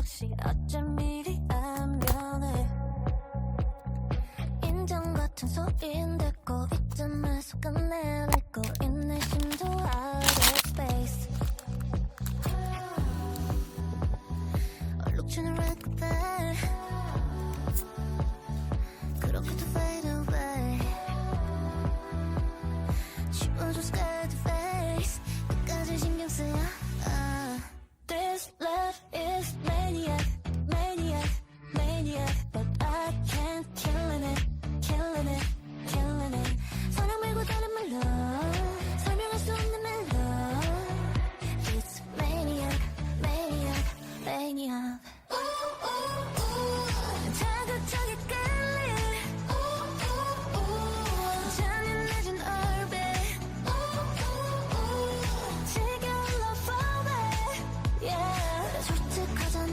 역시 어쩜 이리 안 변해. 인정 같은 소리인데 꼭 이쯤에서 끝내내고 있네 지워줘 scared face 끝까지 신경 쓰여 아. This love is maniac maniac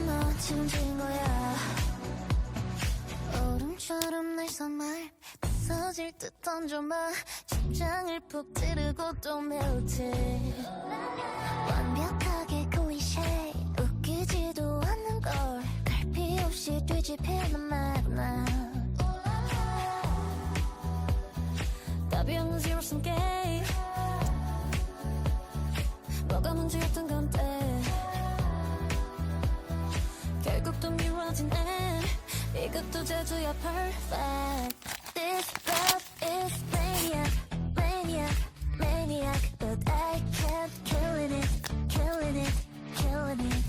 솔직하잖아 지금 진 거야? 얼음처럼 날 선말 부서질 듯 던져봐 심장을 푹 찌르고 또 melted 완벽하게 클리셰 웃기지도 않는 걸 갈피 없이 뒤집히는 말나 답이 없는 zero sum game 뭐가 문제였던 건데 이것도 미뤄진 end 이것도 제주야 perfect. This love is maniac maniac maniac. But I can't killing it killing it killing it.